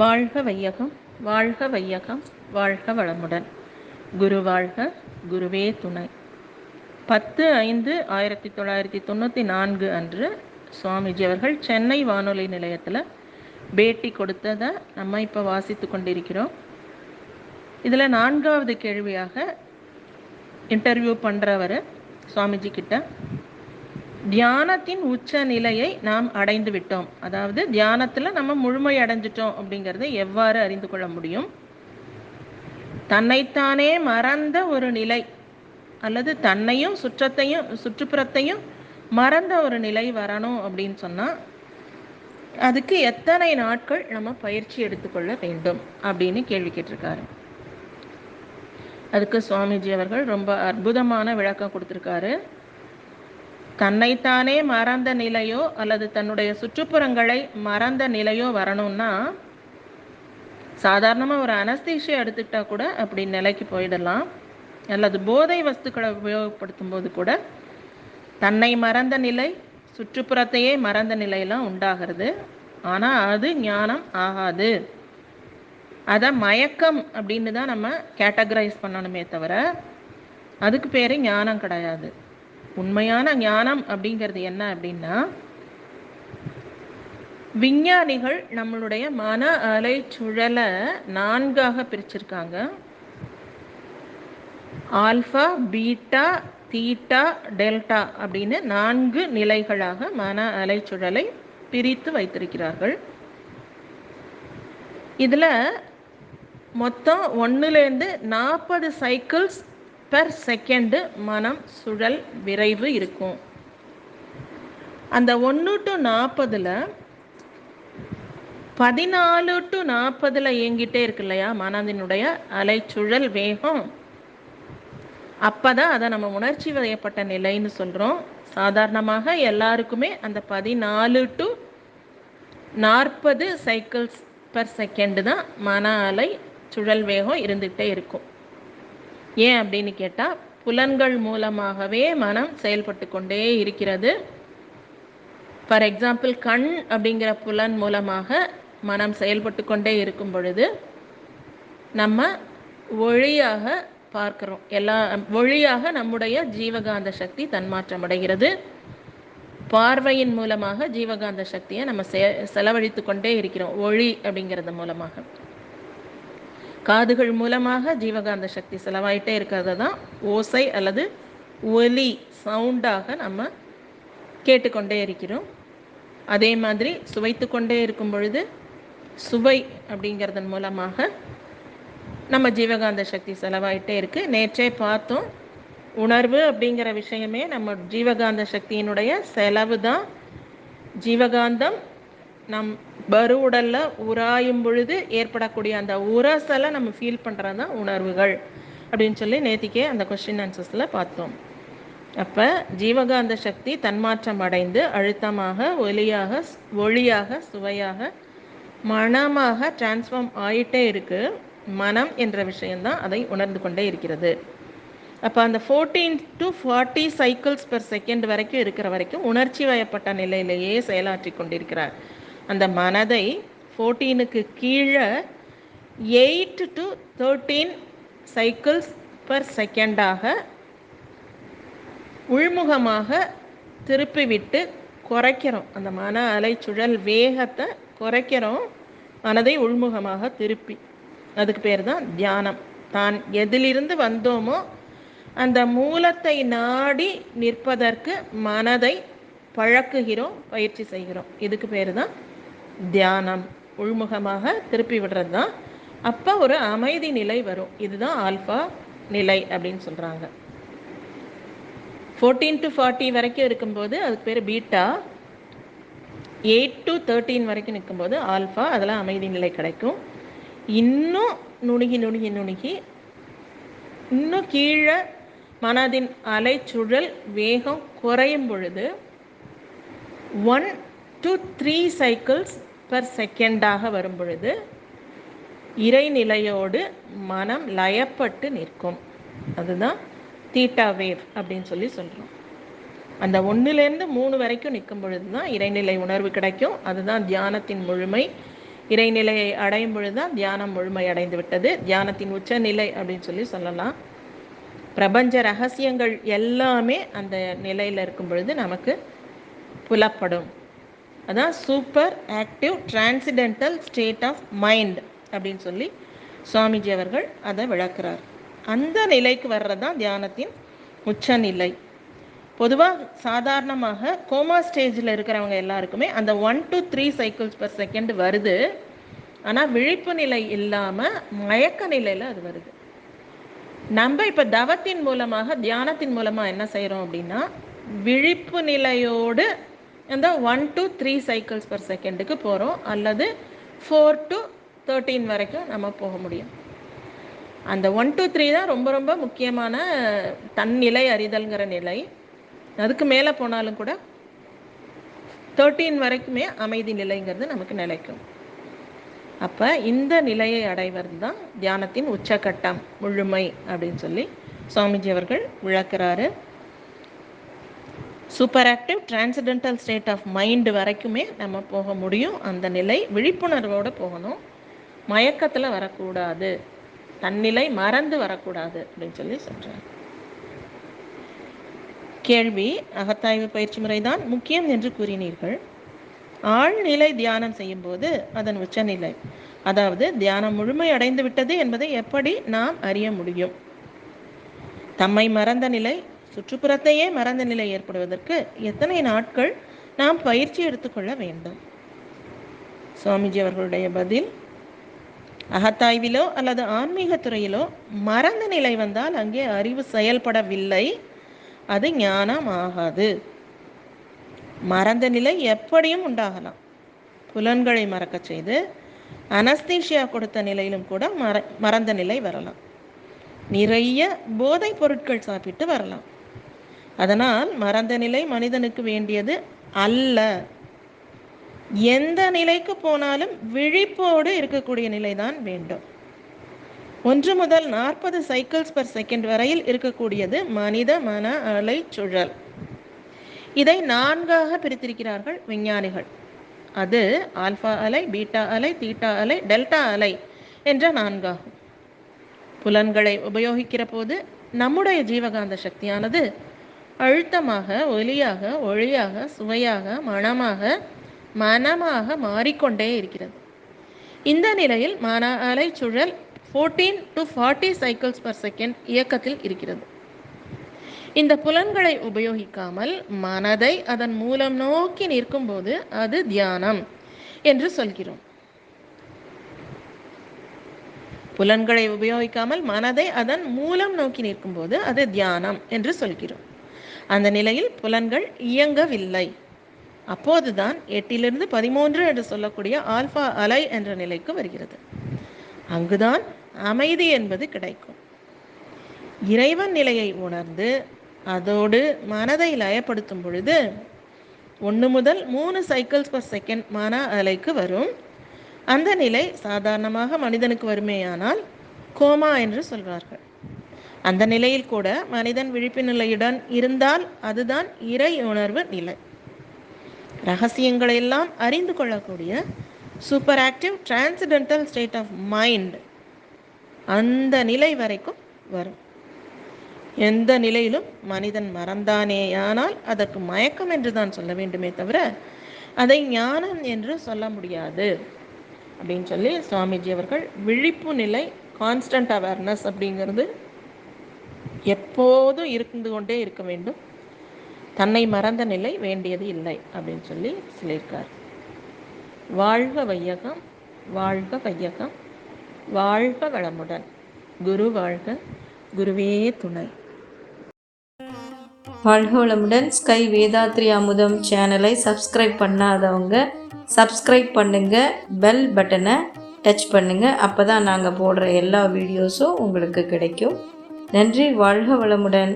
வாழ்க வையகம் வாழ்க வையகம் வாழ்க வளமுடன். குரு வாழ்க குருவே துணை. பத்து ஐந்து ஆயிரத்தி தொள்ளாயிரத்தி தொண்ணூற்றி நான்கு அன்று சுவாமிஜி அவர்கள் சென்னை வானொலி நிலையத்தில் பேட்டி கொடுத்ததை நம்ம இப்போ வாசித்து கொண்டிருக்கிறோம். இதில் நான்காவது கேள்வியாக இன்டர்வியூ பண்ணுறவர் சுவாமிஜி கிட்ட. தியானத்தின் உச்ச நிலையை நாம் அடைந்து விட்டோம். அதாவது தியானத்தில் நம்ம முழுமை அடைஞ்சிட்டோம் அப்படிங்கிறத எவ்வாறு அறிந்து கொள்ள முடியும்? தன்னைத்தானே மறந்த ஒரு நிலை அல்லது தன்னையும் சுற்றத்தையும் சுற்றுப்புறத்தையும் மறந்த ஒரு நிலை வரணும் அப்படின்னு சொன்னால் அதுக்கு எத்தனை நாட்கள் நம்ம பயிற்சி எடுத்துக்கொள்ள வேண்டும் அப்படின்னு கேள்வி கேட்டிருக்காரு. அதுக்கு சுவாமிஜி அவர்கள் ரொம்ப அற்புதமான விளக்கம் கொடுத்துருக்காரு. தன்னைத்தானே மறந்த நிலையோ அல்லது தன்னுடைய சுற்றுப்புறங்களை மறந்த நிலையோ வரணும்னா சாதாரணமாக ஒரு அனஸ்தீஷியா எடுத்துக்கிட்டா கூட அப்படி நிலைக்கு போயிடலாம். அல்லது போதை வஸ்துக்களை உபயோகப்படுத்தும் போது கூட தன்னை மறந்த நிலை சுற்றுப்புறத்தையே மறந்த நிலையெல்லாம் உண்டாகிறது. ஆனால் அது ஞானம் ஆகாது. அதை மயக்கம் அப்படின்னு தான் நம்ம கேட்டகரைஸ் பண்ணணுமே தவிர அதுக்கு பேர் ஞானம் கிடையாது. உண்மையான ஞானம் அப்படிங்கிறது என்ன அப்படின்னா விஞ்ஞானிகள் நம்மளுடைய மன அலை சுழலை நான்காக பிரிச்சிருக்காங்க. ஆல்ஃபா பீட்டா தீட்டா டெல்டா அப்படின்னு நான்கு நிலைகளாக மன அலைச்சுழலை பிரித்து வைத்திருக்கிறார்கள். இதில் மொத்தம் ஒன்றுலேருந்து நாற்பது சைக்கிள்ஸ் பெர் செகண்டு மனம் சுழல் விரைவு இருக்கும். அந்த ஒன்று டு நாற்பதில் பதினாலு டு நாற்பதில் இயங்கிட்டே இருக்கு இல்லையா? மனதினுடைய அலைச்சுழல் வேகம். அப்போ தான் அதை நம்ம உணர்ச்சி வயப்பட்ட நிலைன்னு சொல்கிறோம் சாதாரணமாக எல்லாருக்குமே அந்த பதினாலு டு நாற்பது சைக்கிள்ஸ் பர் செகண்டு தான் மன அலை சுழல் வேகம் இருந்துகிட்டே இருக்கும். ஏன் அப்படின்னு கேட்டால் புலன்கள் மூலமாகவே மனம் செயல்பட்டு கொண்டே இருக்கிறது. ஃபார் எக்ஸாம்பிள் கண் அப்படிங்கிற புலன் மூலமாக மனம் செயல்பட்டு கொண்டே இருக்கும் பொழுது நம்ம ஒளியாக பார்க்கிறோம். எல்லா ஒளியாக நம்முடைய ஜீவகாந்த சக்தி தன்மாற்றம் அடைகிறது. பார்வையின் மூலமாக ஜீவகாந்த சக்தியை நம்ம செ செலவழித்து கொண்டே இருக்கிறோம். ஒளி அப்படிங்கிறது மூலமாக. காதுகள் மூலமாக ஜீவகாந்த சக்தி செலவாயிட்டே இருக்கிறது தான் ஓசை அல்லது ஒலி சவுண்டாக நம்ம கேட்டுக்கொண்டே இருக்கிறோம். அதே மாதிரி சுவைத்து கொண்டே இருக்கும் பொழுது சுவை அப்படிங்கிறதன் மூலமாக நம்ம ஜீவகாந்த சக்தி செலவாயிட்டே இருக்குது நேற்றே பார்த்தோம். உணர்வு அப்படிங்கிற விஷயமே நம்ம ஜீவகாந்த சக்தியினுடைய செலவு தான் ஜீவகாந்தம் நம் பரு உடலில் உராயும் பொழுது ஏற்படக்கூடிய அந்த உரசலை நம்ம ஃபீல் பண்ணுறது தான் உணர்வுகள் அப்படின்னு சொல்லி நேத்திக்கே அந்த கொஸ்டின் ஆன்சர்ஸில் பார்த்தோம். அப்போ ஜீவகாந்த சக்தி தன்மாற்றம் அடைந்து அழுத்தமாக ஒலியாக ஒளியாக சுவையாக மனமாக டிரான்ஸ்ஃபார்ம் ஆகிட்டே இருக்குது மனம் என்ற விஷயந்தான் அதை உணர்ந்து கொண்டே இருக்கிறது. அப்போ அந்த fourteen to forty cycles per second வரைக்கும் இருக்கிற வரைக்கும் உணர்ச்சி வயப்பட்ட நிலையிலேயே செயலாற்றி கொண்டிருக்கிறார். அந்த மனதை ஃபோர்டீனுக்கு கீழே eight to thirteen cycles per செகண்டாக உள்முகமாக திருப்பிவிட்டு குறைக்கிறோம். அந்த மன அலைச்சுழல் வேகத்தை குறைக்கிறோம். மனதை உள்முகமாக திருப்பி. அதுக்கு பேர் தான் தியானம். தான் எதிலிருந்து வந்தோமோ அந்த மூலத்தை நாடி நிற்பதற்கு மனதை பழக்குகிறோம் பயிற்சி செய்கிறோம். இதுக்கு பேர் தான் தியானம் உள்முகமாக திருப்பி விடுறது தான் அப்போ ஒரு அமைதி நிலை வரும். இதுதான் ஆல்ஃபா நிலை அப்படின்னு சொல்கிறாங்க ஃபோர்டீன் டு ஃபார்ட்டி வரைக்கும் இருக்கும்போது அதுக்கு பேர் பீட்டா. எயிட் டு தேர்ட்டீன் வரைக்கும் நிற்கும்போது ஆல்ஃபா அதெல்லாம் அமைதி நிலை கிடைக்கும். இன்னும் நுணுகி நுணுகி நுணுகி இன்னும் கீழே மனதின் அலைச்சுழல் வேகம் குறையும் பொழுது one to three cycles per செகண்டாக வரும் பொழுது இறைநிலையோடு மனம் லயப்பட்டு நிற்கும். அதுதான் தீட்டா வேவ் அப்படின்னு சொல்லி சொல்கிறோம் அந்த ஒன்றுலேருந்து மூணு வரைக்கும் நிற்கும் பொழுது தான் இறைநிலை உணர்வு கிடைக்கும். அதுதான் தியானத்தின் முழுமை. இறைநிலையை அடையும் பொழுது தான் தியானம் முழுமை அடைந்து விட்டது. தியானத்தின் உச்சநிலை அப்படின்னு சொல்லி சொல்லலாம். பிரபஞ்ச ரகசியங்கள் எல்லாமே அந்த நிலையில் இருக்கும் பொழுது நமக்கு புலப்படும். அதான் super active transcendental state of mind அப்படின்னு சொல்லி சுவாமிஜி அவர்கள் அதை விளக்குறார். அந்த நிலைக்கு வர்றது தான் தியானத்தின் உச்சநிலை பொதுவாக சாதாரணமாக கோமா ஸ்டேஜில் இருக்கிறவங்க எல்லாருக்குமே அந்த one to three cycles per second வருது. ஆனால் விழிப்பு நிலை இல்லாமல் மயக்க நிலையில் அது வருது. நம்ம இப்போ தவத்தின் மூலமாக தியானத்தின் மூலமாக என்ன செய்கிறோம் அப்படின்னா விழிப்பு நிலையோடு இந்த one to three cycles per செகண்டுக்கு போகிறோம் அல்லது ஃபோர் டு தேர்ட்டீன் வரைக்கும் நம்ம போக முடியும். அந்த ஒன் டூ த்ரீ தான் ரொம்ப ரொம்ப முக்கியமான தன்னிலை அறிதல்ங்கிற நிலை. அதுக்கு மேலே போனாலும் கூட தேர்ட்டீன் வரைக்குமே அமைதி நிலைங்கிறது நமக்கு நிலைக்கும். அப்போ இந்த நிலையை அடைவது தான் தியானத்தின் உச்சக்கட்டம் முழுமை அப்படின்னு சொல்லி சுவாமிஜி அவர்கள் விளக்குறாரு. Super active transcendental state of mind வரைக்குமே நம்ம போக முடியும். அந்த நிலை விழிப்புணர்வோடு போகணும். மயக்கத்தில் வரக்கூடாது. தன்னிலை மறந்து வரக்கூடாது அப்படின்னு சொல்லி சொல்கிறார் கேள்வி அகத்தாய்வு பயிற்சி முறைதான் முக்கியம் என்று கூறினீர்கள். ஆழ்நிலை தியானம் செய்யும்போது அதன் உச்சநிலை அதாவது தியானம் முழுமை அடைந்து விட்டது என்பதை எப்படி நாம் அறிய முடியும்? தம்மை மறந்த நிலை சுற்றுப்புறத்தையே மறந்த நிலை ஏற்படுவதற்கு எத்தனை நாட்கள் நாம் பயிற்சி எடுத்துக்கொள்ள வேண்டும்? சுவாமிஜி அவர்களுடைய பதில் அகத்தாய்விலோ அல்லது ஆன்மீக துறையிலோ மறந்த நிலை வந்தால் அங்கே அறிவு செயல்படவில்லை. அது ஞானம் ஆகாது. மறந்த நிலை எப்படியும் உண்டாகலாம். புலன்களை மறக்க செய்து அனஸ்தீஷியா கொடுத்த நிலையிலும் கூட மற மறந்த நிலை வரலாம். நிறைய போதைப் பொருட்கள் சாப்பிட்டு வரலாம். அதனால் மறந்த நிலை மனிதனுக்கு வேண்டியது அல்ல. எந்த நிலைக்கு போனாலும் விழிப்போடு இருக்கக்கூடிய நிலைதான் வேண்டும். ஒன்று முதல் நாற்பது சைக்கிள்ஸ் பர் செகண்ட் வரையில் இருக்கக்கூடியது மனித மன அலை சுழல். இதை நான்காக பிரித்திருக்கிறார்கள் விஞ்ஞானிகள். அது ஆல்ஃபா அலை பீட்டா அலை தீட்டா அலை டெல்டா அலை என்ற நான்காகும். புலன்களை உபயோகிக்கிற போது நம்முடைய ஜீவகாந்த சக்தியானது அழுத்தமாக ஒலியாக ஒளியாக சுவையாக மனமாக மனமாக மாறிக்கொண்டே இருக்கிறது. இந்த நிலையில் மன அலைச்சுழல் fourteen to forty cycles per second இயக்கத்தில் இருக்கிறது. இந்த புலன்களை உபயோகிக்காமல் மனதை அதன் மூலம் நோக்கி நிற்கும்போது அது தியானம் என்று சொல்கிறோம். புலன்களை உபயோகிக்காமல் மனதை அதன் மூலம் நோக்கி நிற்கும்போது அது தியானம் என்று சொல்கிறோம். அந்த நிலையில் புலன்கள் இயங்கவில்லை. அப்போதுதான் எட்டிலிருந்து பதிமூன்று என்று சொல்லக்கூடிய ஆல்பா அலை என்ற நிலைக்கு வருகிறது. அங்குதான் அமைதி என்பது கிடைக்கும். இறைவன் நிலையை உணர்ந்து அதோடு மனதை லயப்படுத்தும் பொழுது ஒன்று முதல் மூணு சைக்கிள்ஸ் பர் செகண்ட் மன அலைக்கு வரும். அந்த நிலை சாதாரணமாக மனிதனுக்கு வருமேயானால் கோமா என்று சொல்வார்கள். அந்த நிலையில் கூட மனிதன் விழிப்பு நிலையுடன் இருந்தால் அதுதான் இறை உணர்வு நிலை. ரகசியங்களை எல்லாம் அறிந்து கொள்ளக்கூடிய super active transcendental state of mind அந்த நிலை வரைக்கும் வரும். எந்த நிலையிலும் மனிதன் மறந்தானே ஆனால் அதற்கு மயக்கம் என்று தான் சொல்ல வேண்டுமே தவிர அதை ஞானம் என்று சொல்ல முடியாது அப்படின்னு சொல்லி சுவாமிஜி அவர்கள் விழிப்பு நிலை கான்ஸ்டன்ட் அவேர்னஸ் அப்படிங்கிறது எப்போதும் இருந்து கொண்டே இருக்க வேண்டும். தன்னை மறந்த நிலை வேண்டியது இல்லை அப்படின்னு சொல்லி சொல்லியிருக்கார். வாழ்க வையகம் வாழ்க வையகம் வாழ்க வளமுடன். குரு வாழ்க குருவே துணை. வாழ்க வளமுடன். ஸ்கை வேதாத்ரி அமுதம் சேனலை சப்ஸ்கிரைப் பண்ணாதவங்க சப்ஸ்கிரைப் பண்ணுங்க பெல் பட்டனை டச் பண்ணுங்க. அப்போ தான் நாங்கள் போடுற எல்லா வீடியோஸும் உங்களுக்கு கிடைக்கும். நன்றி வாழ்க வளமுடன்.